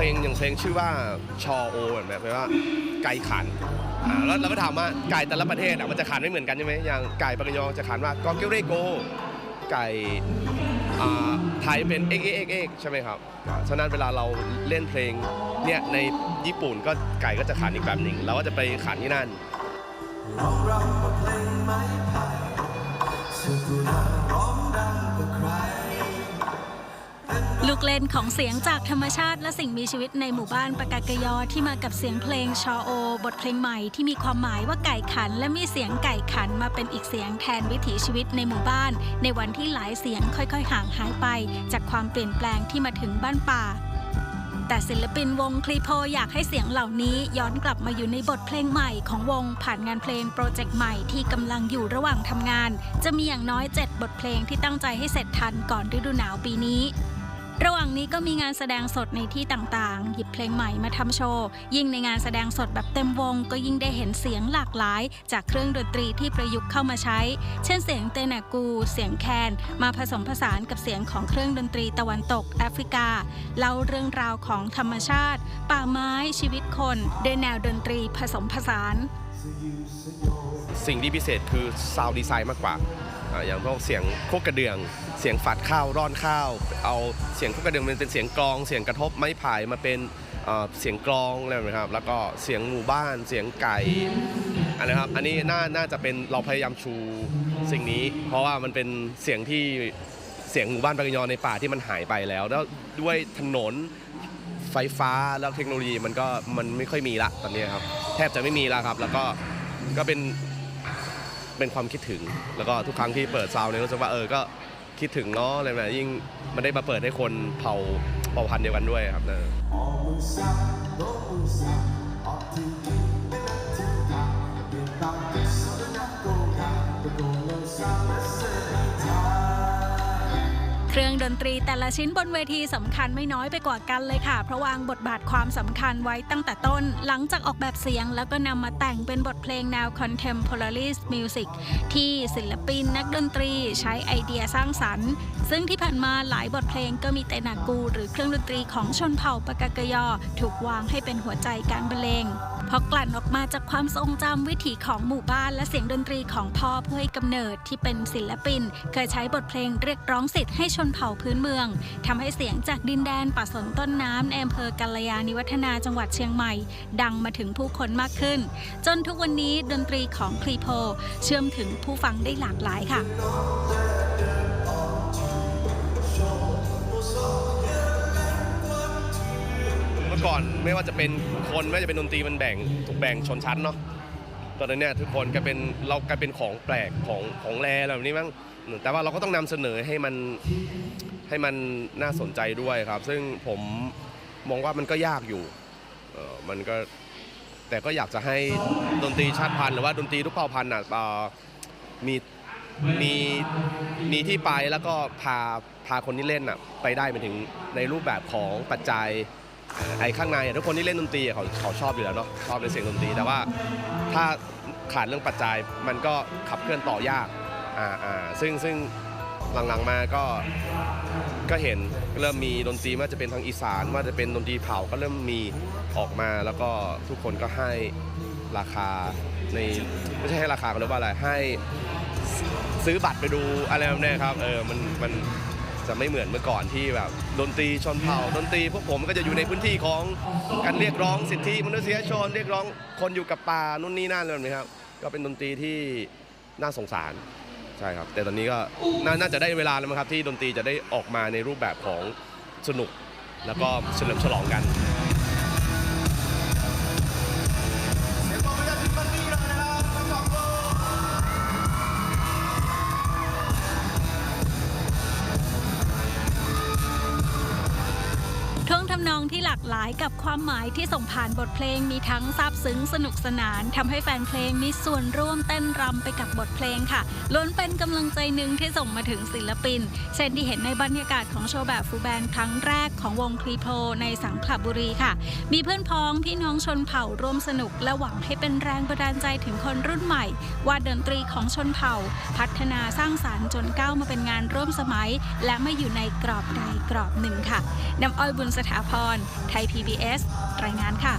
พลงอย่างเพลงชื่อว่าชอโอแบบแปลว่าไก่ขันอ่าแล้วเราก็ถามว่าไก่แต่ละประเทศอะมันจะขันไม่เหมือนกันใช่ไหมอย่างไก่ปากยอจะขันว่ากอเกเรโก ไก่อ่าไทยเป็นเอกเอกเอกใช่ไหมครับฉะนั้นเวลาเราเล่นเพลงเนี่ยในญี่ปุ่นก็ไก่ก็จะขันอีกแบบหนึ่งเราก็จะไปขันที่นั่นร้องรำมาเพลงไม้ไผ่สุกุนร้องดังกว่าใคร ลูกเล่นของเสียงจากธรรมชาติและสิ่งมีชีวิตในหมู่บ้านปากากยอที่มากับเสียงเพลงชอโอ บทเพลงใหม่ที่มีความหมายว่าไก่ขัน และมีเสียงไก่ขันมาเป็นอีกเสียงแทนวิถีชีวิตในหมู่บ้าน ในวันที่หลายเสียงค่อยๆ ห่างหายไป จากความเปลี่ยนแปลงที่มาถึงบ้านป่า แต่ศิลปินวงคลีโพอยากให้เสียงเหล่านี้ย้อนกลับมาอยู่ในบทเพลงใหม่ของวงผ่านงานเพลงโปรเจกต์ใหม่ที่กำลังอยู่ระหว่างทำงาน จะมีอย่างน้อย 7 บทเพลงที่ตั้งใจให้เสร็จทันก่อนฤดูหนาวปีนี้ นี้ก็มีงานแสดงสดในที่ต่างๆ หยิบเพลงใหม่มาทำโชว์ ยิ่งในงานแสดงสดแบบเต็มวง ก็ยิ่งได้เห็นเสียงหลากหลาย จากเครื่องดนตรีที่ประยุกต์เข้ามาใช้ เช่นเสียงเตนากู เสียงแคน มาผสมผสานกับเสียงของเครื่องดนตรีตะวันตกแอฟริกา เล่าเรื่องราวของธรรมชาติ ป่าไม้ชีวิตคนด้วยแนวดนตรีผสมผสาน สิ่งที่พิเศษคือซาวดีไซน์มากกว่า อย่างพวกเสียงโคกกระเดื่อง เสียงฝัดข้าวร่อนข้าว เอาเสียงโคกกระเดื่องมันเป็นเสียงกลอง เสียงกระทบไม้ไผ่มาเป็นเสียงกลองอะไรแบบนี้ครับ แล้วก็เสียงหมู่บ้าน เสียงไก่อันนะครับ อันนี้น่าน่าจะเป็นเราพยายามชูสิ่งนี้ เพราะว่ามันเป็นเสียงที่เสียงหมู่บ้านปากยอในป่าที่มันหายไปแล้ว แล้วด้วยถนน ไฟฟ้าแล้วเทคโนโลยีมันก็มันไม่ค่อยมีละตอนนี้ครับแทบจะไม่มีแล้วครับ แล้วก็ก็เป็นเป็นความคิดถึง แล้วก็ทุกครั้งที่เปิดซาวน์เนี่ยรู้สึกว่าเออก็คิดถึงเนาะอะไรแบบนี้ยิ่งมันได้มาเปิดให้คนเผ่าเผ่าพันธุ์เดียวกันด้วยครับนะ Omusa, no เครื่องดนตรีแต่ละชิ้นบนเวทีสำคัญไม่น้อยไปกว่ากันเลยค่ะ เพราะวางบทบาทความสำคัญไว้ตั้งแต่ต้น หลังจากออกแบบเสียงแล้วก็นำมาแต่งเป็นบทเพลงแนว contemporary music ที่ศิลปินนักดนตรีใช้ไอเดียสร้างสรรค์ ซึ่งที่ผ่านมาหลายบทเพลงก็มีแต่นากู หรือเครื่องดนตรีของชนเผ่าปากากยอ ถูกวางให้เป็นหัวใจการบรรเลงเพราะกลั่นออกมาจากความทรงจำวิถีของหมู่บ้านและเสียงดนตรีของพ่อผู้ให้กำเนิดที่เป็นศิลปิน เคยใช้บทเพลงเรียกร้องสิทธิ์ให้ชนเผ่าพื้นเมืองทำให้เสียงจากดินแดนป่าสนต้นน้ำในอำเภอกัลยาณิวัฒนาจังหวัดเชียงใหม่ ดังมาถึงผู้คนมากขึ้น จนทุกวันนี้ดนตรีของคลีโพ เชื่อมถึงผู้ฟังได้หลากหลายค่ะเมื่อก่อนไม่ว่าจะเป็นคนไม่ว่าจะเป็นดนตรีมันแบ่งถูกแบ่งชนชั้นเนาะตอนนี้เนี่ยทุกคนก็เป็นเรากลายเป็นของแปลกของของแรอะไรแบบนี้มั้ง แต่ว่าเราก็ต้องนำเสนอให้มันให้มันน่าสนใจด้วยครับ ซึ่งผมมองว่ามันก็ยากอยู่เออมันก็แต่ก็อยากจะให้ดนตรีชาติพันธุ์หรือว่าดนตรีทุกเผ่าพันธุ์อะมีมีมีที่ไปแล้วก็พาพาคนที่เล่นอะไปได้ไปถึงในรูปแบบของปัจจัยไอ้ข้างในทุกคนที่เล่นดนตรีเขาเขาชอบอยู่แล้วเนาะชอบในเสียงดนตรี แต่ว่าถ้าขาดเรื่องปัจจัยมันก็ขับเคลื่อนต่อยาก อ่าอ่าซึ่งซึ่งหลังๆมาก็ก็เห็นเริ่มมีดนตรีว่าจะเป็นทางอีสานว่าจะเป็นดนตรีเผาก็เริ่มมีออกมาแล้วก็ทุกคนก็ให้ราคาในไม่ใช่ให้ราคาเขาเรียกว่าอะไรให้ซื้อบัตรไปดูอะไรแบบนี้ครับเออมันมันจะไม่เหมือนเมื่อก่อนที่แบบดนตรีชนเผ่าดนตรีพวกผมก็จะอยู่ในพื้นที่ของการเรียกร้องสิทธิมนุษยชนเรียกร้องคนอยู่กับป่านู่นนี่นั่นเลยนี้ครับ ก็เป็นดนตรีที่น่าสงสาร ใช่ครับ แต่ตอนนี้ก็นาน่าจะได้เวลาแล้วมั้งครับที่ดนตรีจะได้ออกมาในรูปแบบของสนุก แล้วก็เฉลิมฉลองกันำนองที่หลากหลายกับความหมายที่ส่งผ่านบทเพลงมีทั้งซาบซึ้งสนุกสนานทำให้แฟนเพลงมีส่วนร่วมเต้นรำไปกับบทเพลงค่ะล้วนเป็นกำลังใจหนึ่งที่ส่งมาถึงศิลปิน เช่นที่เห็นในบรรยากาศของโชว์แบบฟูแบนครั้งแรกของวงคลีโพในสังขละบุรีค่ะ มีเพื่อนพ้องพี่น้องชนเผ่าร่วมสนุก และหวังให้เป็นแรงบันดาลใจถึงคนรุ่นใหม่ ว่าดนตรีของชนเผ่า พัฒนาสร้างสารรค์จนก้าวมาเป็นงานร่วมสมัย และไม่อยู่ในกรอบใดกรอบหนึ่งค่ะน้ำอ้อยบุญสถาพร ไทย PBS รายงานค่ะ